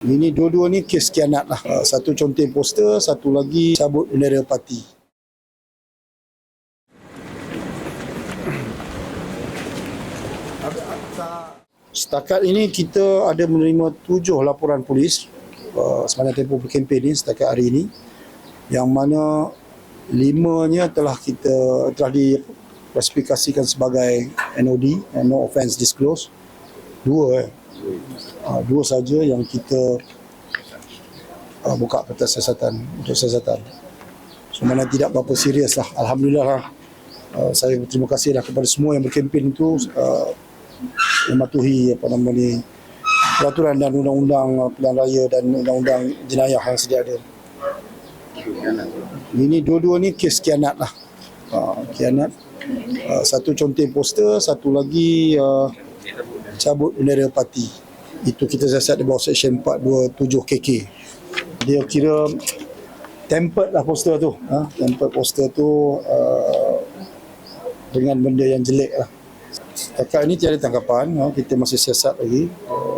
Ini dua-dua ni kes kianat lah. Uh, Satu conteng poster, satu lagi cabut bendera parti. Setakat ini kita ada menerima tujuh laporan polis uh, sepanjang tempoh berkempen ini setakat hari ini yang mana limanya telah kita telah diklasifikasikan sebagai NOD, no offence disclosed. Dua eh. Uh, dua saja yang kita uh, buka kertas siasatan untuk siasatan. So mana tidak berapa serius lah. Alhamdulillah lah. Uh, saya berterima kasih lah kepada semua yang berkempen itu uh, mematuhi apa nama ni peraturan dan undang-undang pilihan raya dan undang-undang jenayah yang sedia ada. Ini dua-dua ni kes kianat lah. Uh, kianat. Uh, satu conteng poster, satu lagi uh, cabut bendera parti. Itu kita siasat di bawah section 427 KK. Dia kira tempered lah poster tu. Ha? Tempered poster tu uh, dengan benda yang jelek lah. Setakat ini tiada tanggapan, ha? kita masih siasat lagi. Uh,